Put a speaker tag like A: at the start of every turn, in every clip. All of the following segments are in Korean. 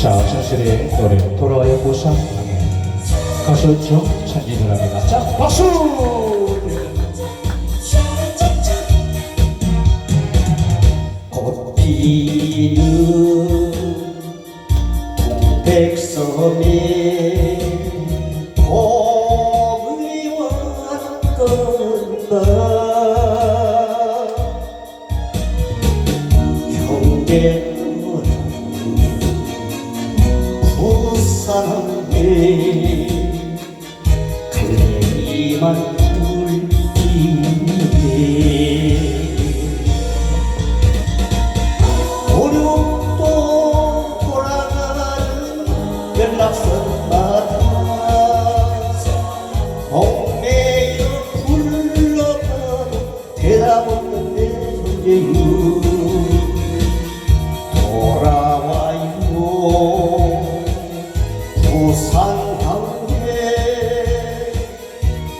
A: 자, 진실의 노래 돌아와요 강해 가수 정찬지 누나입니다. 자, 박수!
B: 꽃 피는 백섬에 봄이 왔건다 형제 부산에 갈매기만 울리네 오륙도 돌아가는 연락선 마다. 옥내여 불러가도 대답 없는 내 존재유 산 항해.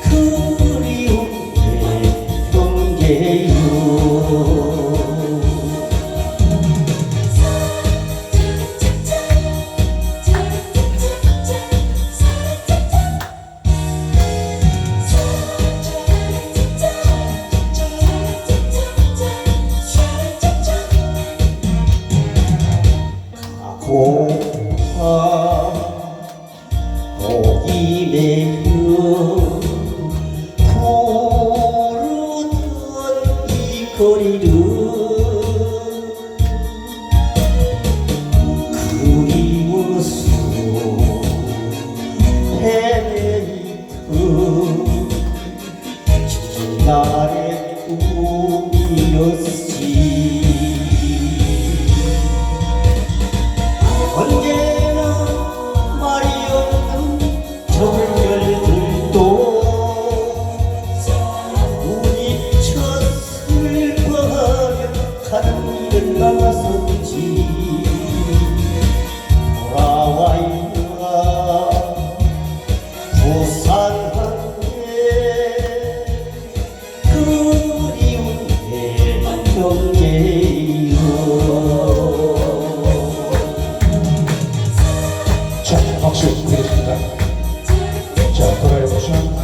B: 그리운 내 경계유 고파 이내요 푸르던 이 거리를 그리워서 헤매던 나의 꿈이었지 언제
A: 보겠습니다. 자, 돌아해 보시면.